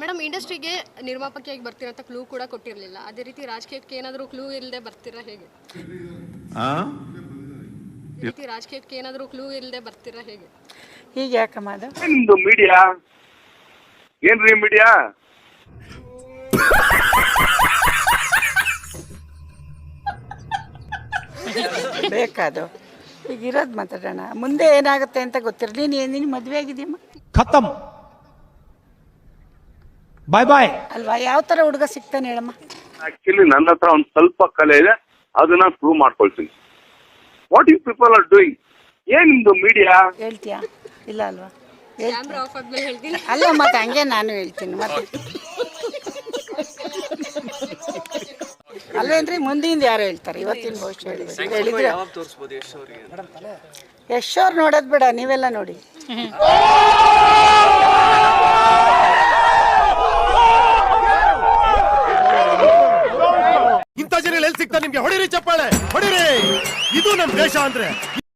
Madam ಇಂಡಸ್ಟ್ರಿಗೆ ನಿರ್ಮಾಪಕಿಯಾಗಿ ಬರ್ತೀರಾ ಅಂತ ಕ್ಲೂ ಕೂಡ ಕೊಟ್ಟಿರಲಿಲ್ಲ. ಅದೇ ರೀತಿ ರಾಜಕೀಯಕ್ಕೆ ಏನಾದರೂ ಕ್ಲೂ ಇಲ್ಲದೆ ಬರ್ತೀರಾ ಹೇಗೆ? ರೀತಿ ರಾಜಕೀಯಕ್ಕೆ ಏನಾದರೂ ಕ್ಲೂ ಇಲ್ಲದೆ ಬರ್ತೀರಾ ಹೇಗೆ? ಈಗ ಅದು? ಮೀಡಿಯಾ ಏನ್ರಿ ಮೀಡಿಯಾ ಬೇಕಾದು. ಈಗ ಇರೋದು ಮಾತಾಡೋಣ. ಮುಂದೆ ಏನಾಗುತ್ತೆ ಅಂತ ಗೊತ್ತಿರಲಿ. ನೀನು ಮದುವೆ ಆಗಿದೆಯಮ್ಮ ಖತಮ್. ಬಾಯ್ ಬಾಯ್ ಅಲ್ವಾ? ಯಾವ ತರ ಹುಡುಗ ಸಿಗ್ತಾನೆ ಹೇಳಮ್ಮ? ಆಕ್ಚುಲಿ ನನ್ನ ಹತ್ರ ಒಂದು ಸ್ವಲ್ಪ ಕಲೆ ಇದೆ. ಅದನ್ನ ಪ್ರೂವ್ ಮಾಡ್ಕೊಳ್ತೀನಿ. What you people are doing ಏನ್ ನಿಮ್ದು ಮೀಡಿಯಾ ಹೇಳ್ತೀಯಾ? ಇಲ್ಲ ಅಲ್ವಾ? ಹೇಳ್ತೀನಿ. ಅಲ್ಲ ಮತ್ತೆ ಹಂಗೆ ನಾನು ಹೇಳ್ತೀನಿ ಮತ್ತೆ. ಅಲ್ಲೇನ್ರಿ ಮುಂದಿಂದ ಯಾರು ಹೇಳ್ತಾರೆ? ಇವತ್ತಿನ ಭವಿಷ್ಯ ಹೇಳಿದ್ರೆ. ಹೇಳಿದ್ರೆ ಯಶ್ ಬೇಡ ನೀವೆಲ್ಲ ನೋಡಿ. ನಿಮ್ಗೆ ಹೊಡಿರಿ ಚಪ್ಪಾಳೆ ಹೊಡಿರಿ. ಇದು ನಮ್ ದೇಶ ಅಂದ್ರೆ.